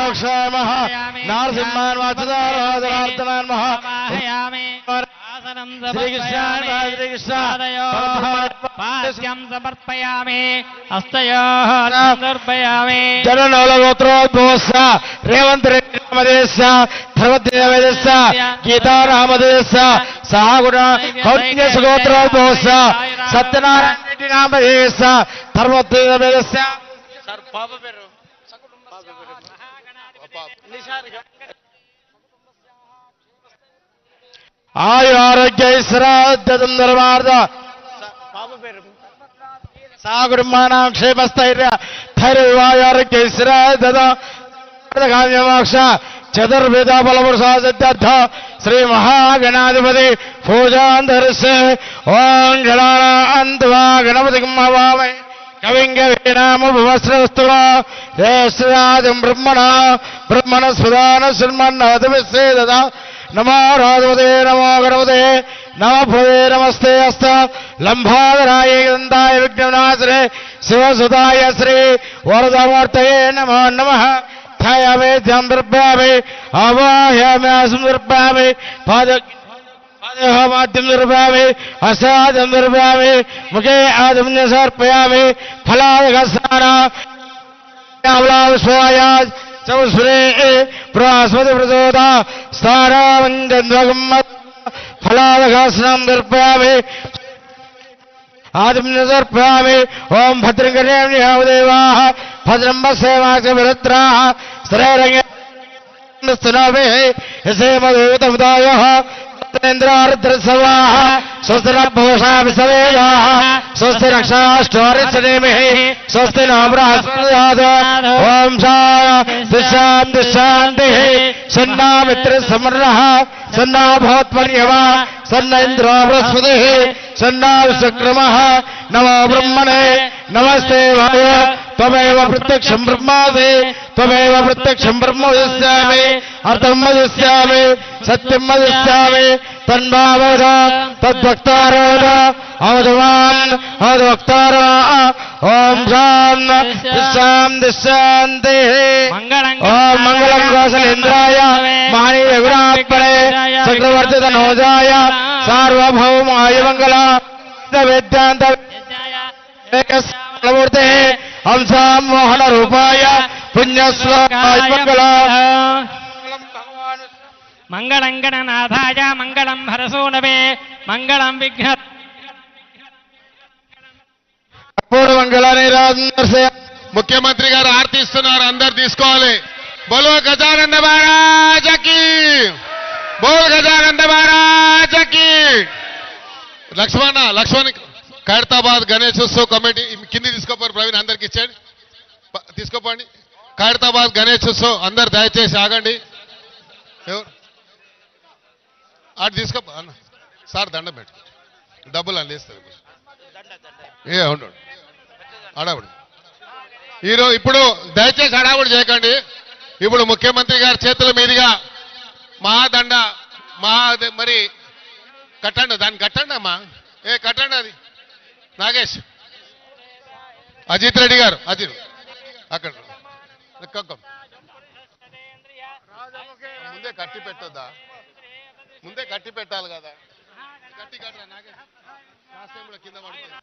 మోక్షాయ నమః నారసింహాయ నమః అచ్యుతాయ నమః శ్రీకృష్ణాయ నమః శ్రీకృష్ణ పాద్యం సమర్పయామి హస్తయో సమర్పయామి జననవలగోత్రోద్భవస్స రేవంత్ రెడ్డి నామధేయస్స ధర్మదేవదేశ గీతారామధేయస్స సుగోత్రోద్భవస్స సత్యనారాయణ రెడ్డి నామధేయస్స ధర్మదేవదేశ సార్ పాప పేరు. ఆయు ఆరోగ్య శ్రాద్ధం ధర్మార్థ పాప పేరు. సాగుర్మాణం క్షేమస్థైర్య ధైర్యవాయారోగ్య శ్రాద్ధ కామ్యమోక్ష చతుర్వేద బలపురుషాసిద్ధార్థ శ్రీ మహాగణాధిపతి పూజాంధరిస్తే ఓం గణాంతవా గణపతి మవామై కవిం కవీనామవస్రస్తున శ్రీరాజం బ్రహ్మణ. బ్రహ్మణ స్వదాన శృణ్మన్నవతమిస్తే దదా. నమో రాధవతే నమో గణపతే నమ భువే నమస్తే అస్త లంబాధరాయ దంతాయ విఘ్ననాశనే శివసుదాయ അധ്യായാവേ ജാന്തർപ്പാവേ അവാഹ്യാസുന്ദർപ്പാവേ പാദമാറ്റം നിർഭാവേ അസാദം നിർഭാവേ മുഖേ ആദം സമർപ്പയാവേ ഫലാദസാന പ്രസ്മതി പ്രചോദ സ്ഥാനാമഞ്ജന്വകം ഫലാദഹാസനം നിർപ്പയാവേ ആദ്യം നിർപ്പയാവേ ഓം ഭദ്രം കരയാമി ഹാവദേവാ भद्रंब सेवाग्रवृत्र श्रेरंगे हेमदूतमुदाय न्द्रार्द्रसवाः स्वस्ति नभूषा विसवेयाः स्वस्ति रक्षाष्टोरिषनेमिः स्वस्ति नाम्रास्पदाद ॐ दिशां दिशान्तिः। सन्ना सन्ना नमो ब्रह्मणे। नमस्ते वाय। మిత్ర సమర్ణः సన్నా భవత్పర్యవా సన్న ఇంద్రో బృహస్పతిः సన్నా విశ్వక్రమः నమో బ్రహ్మణే నమస్తే వాయ త్వమేవ ప్రత్యక్షం బ్రహ్మాసి త్వమేవ ప్రత్యక్షం బ్రహ్మ వదిష్యామి అర్థం వదిష్యామి సత్యం వదిష్యామి తన్మావద తద్వక్తారోద అవధవాన్ అవధవక్తారో ఓం శాంతి శాంతి శాంతి మంగళం ఓం మంగళం కోసలేంద్రాయ మహనీయ గుణాత్మనే చక్రవర్తి తనోజాయ సార్వభౌమాయ మంగళ వేదాంత మూర్తి హంసాం మోహన రూపాయ పుణ్యశ్లోకాయ మంగళ మంగళం గణనాథాయ మంగళం హరసూనవే మంగళం విఘ్న ముఖ్యమంత్రి గారు ఆర్తిస్తున్నారు అందరు తీసుకోవాలి. బోలో గజానంద మహారాజకి! బోల్ గజానంద మహారాజకి! లక్ష్మణ లక్ష్మణ్ ఖైరతాబాద్ గణేశోత్సవ్ కమిటీ తీసుకోపోరు ప్రవీణ్ అందరికి ఇచ్చేయండి తీసుకోపోండి. ఖైరతాబాద్ ఉత్సవం అందరు దయచేసి ఆగండి. ఎవరు? అటు తీసుకో అన్న సార్ దండం పెట్టు. డబ్బులు అని లేస్తారు ఏ అవును అడావుడు ఈరోజు ఇప్పుడు దయచేసి అడావుడు చేయకండి. ఇప్పుడు ముఖ్యమంత్రి గారి చేతుల మీదుగా మహాదండ మహా మరి కట్టండి దాన్ని కట్టండి అమ్మా ఏ కట్టండి అది. నాగేష్. అజిత్ రెడ్డి గారు అజిత్. అక్కడ ముందే కట్టి పెట్టద్దా? ముందే కట్టి పెట్టాలి కదా. కట్టి కట్టరా నాగేష్. లాస్ట్ టైం కూడా కింద పడుతుంది.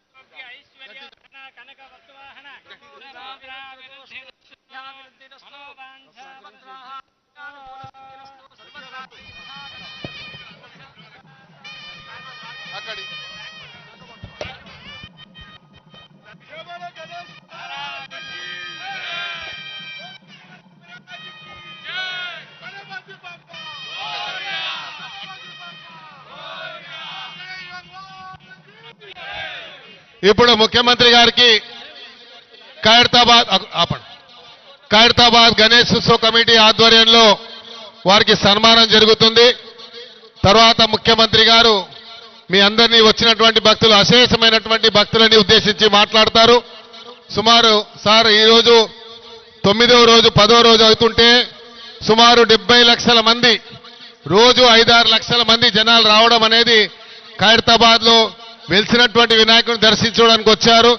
అక్కడి. ఇప్పుడు ముఖ్యమంత్రి గారికి ఖైరతాబాద్ ఆపండి. ఖైరతాబాద్ గణేష్ ఉత్సవ కమిటీ ఆధ్వర్యంలో వారికి సన్మానం జరుగుతుంది. తర్వాత ముఖ్యమంత్రి గారు మీ అందరినీ వచ్చినటువంటి భక్తులు అశేషమైనటువంటి భక్తులని ఉద్దేశించి మాట్లాడతారు. సుమారు సార్ ఈరోజు తొమ్మిదవ రోజు పదో రోజు అవుతుంటే సుమారు డెబ్బై లక్షల మంది రోజు ఐదారు లక్షల మంది జనాలు రావడం అనేది ఖైరతాబాద్లో వెలిసినటువంటి వినాయకుడిని దర్శించడానికి వచ్చారు.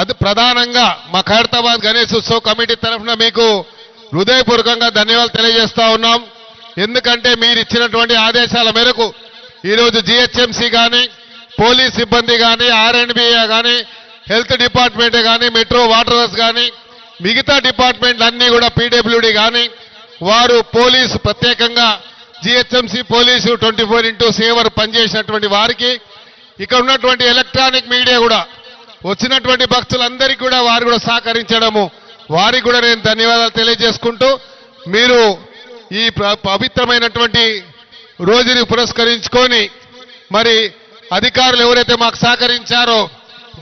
అది ప్రధానంగా మా ఖైరతాబాద్ గణేష్ ఉత్సవ్ కమిటీ తరఫున మీకు హృదయపూర్వకంగా ధన్యవాదాలు తెలియజేస్తా ఉన్నాం. ఎందుకంటే మీరు ఇచ్చినటువంటి ఆదేశాల మేరకు ఈరోజు జిహెచ్ఎంసీ కానీ పోలీస్ సిబ్బంది కానీ ఆర్ఎండ్బిఏ కానీ హెల్త్ డిపార్ట్మెంట్ కానీ మెట్రో వాటర్స్ కానీ మిగతా డిపార్ట్మెంట్లన్నీ కూడా పీడబ్ల్యూడి కానీ వారు పోలీసు ప్రత్యేకంగా GHMC police twenty four into seven పనిచేసినటువంటి వారికి ఇక్కడ ఉన్నటువంటి ఎలక్ట్రానిక్ మీడియా కూడా వచ్చినటువంటి భక్తులందరికీ కూడా వారు కూడా సహకరించడము. వారికి కూడా నేను ధన్యవాదాలు తెలియజేసుకుంటూ మీరు ఈ పవిత్రమైనటువంటి రోజుని పురస్కరించుకొని మరి అధికారులు ఎవరైతే మాకు సహకరించారో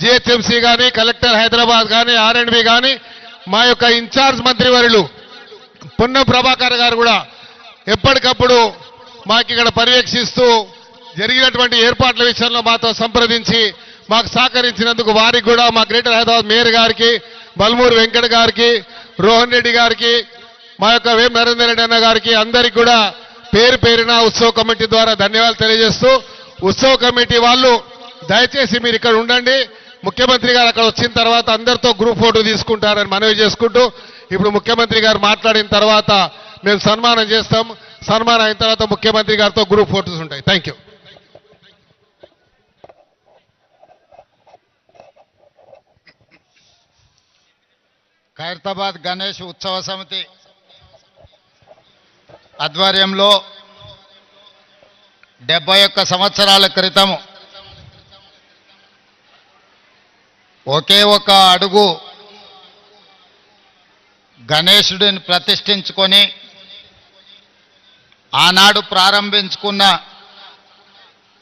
జిహెచ్ఎంసీ కానీ కలెక్టర్ హైదరాబాద్ కానీ ఆర్ఎండ్బి కానీ మా యొక్క ఇన్ఛార్జ్ మంత్రివర్యులు పొన్నం ప్రభాకర్ గారు కూడా ఎప్పటికప్పుడు మాకు ఇక్కడ పర్యవేక్షిస్తూ జరిగినటువంటి ఏర్పాట్ల విషయంలో మాతో సంప్రదించి మాకు సహకరించినందుకు వారికి కూడా మా గ్రేటర్ హైదరాబాద్ మేయర్ గారికి బల్మూరు వెంకట గారికి రోహన్ రెడ్డి గారికి మా యొక్క వేం నరేందర్ రెడ్డి అన్న గారికి అందరికి కూడా పేరు పేరున ఉత్సవ కమిటీ ద్వారా ధన్యవాదాలు తెలియజేస్తూ ఉత్సవ కమిటీ వాళ్ళు దయచేసి మీరు ఇక్కడ ఉండండి. ముఖ్యమంత్రి గారు అక్కడ వచ్చిన తర్వాత అందరితో గ్రూప్ ఫోటో తీసుకుంటారని మనవి చేసుకుంటూ ఇప్పుడు ముఖ్యమంత్రి గారు మాట్లాడిన తర్వాత మేము సన్మానం చేస్తాం. సన్మానం అయిన తర్వాత ముఖ్యమంత్రి గారితో గ్రూప్ ఫోటోస్ ఉంటాయి. థ్యాంక్ ఖైరతాబాద్ గణేష్ ఉత్సవ సమితి ఆధ్వర్యంలో డెబ్బై ఒక్క సంవత్సరాల క్రితం ఒకే ఒక అడుగు గణేశుడిని ప్రతిష్ఠించుకొని ఆనాడు ప్రారంభించుకున్న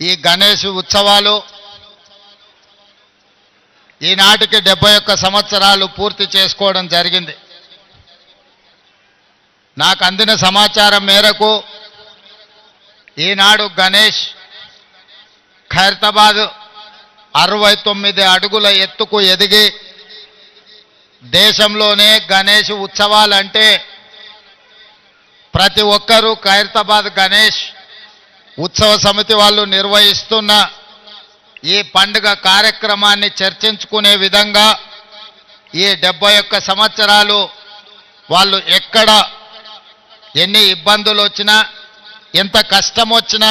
ఈ గణేష్ ఉత్సవాలు ఈనాటికి డెబ్బై ఒక్క సంవత్సరాలు పూర్తి చేసుకోవడం జరిగింది. నాకు అందిన సమాచారం మేరకు ఈనాడు గణేష్ ఖైరతాబాద్ అరవై తొమ్మిది అడుగుల ఎత్తుకు ఎదిగి దేశంలోనే గణేష్ ఉత్సవాలంటే ప్రతి ఒక్కరూ ఖైరతాబాద్ గణేష్ ఉత్సవ సమితి వాళ్ళు నిర్వహిస్తున్న ఈ పండుగ కార్యక్రమాన్ని చర్చించుకునే విధంగా ఈ డెబ్బై ఒక్క సంవత్సరాలు వాళ్ళు ఎక్కడ ఎన్ని ఇబ్బందులు వచ్చినా ఎంత కష్టం వచ్చినా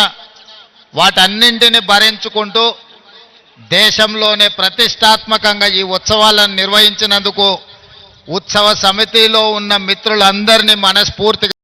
వాటన్నింటిని భరించుకుంటూ దేశంలోనే ప్రతిష్టాత్మకంగా ఈ ఉత్సవాలను నిర్వహించినందుకు ఉత్సవ సమితిలో ఉన్న మిత్రులందరినీ మనస్ఫూర్తిగా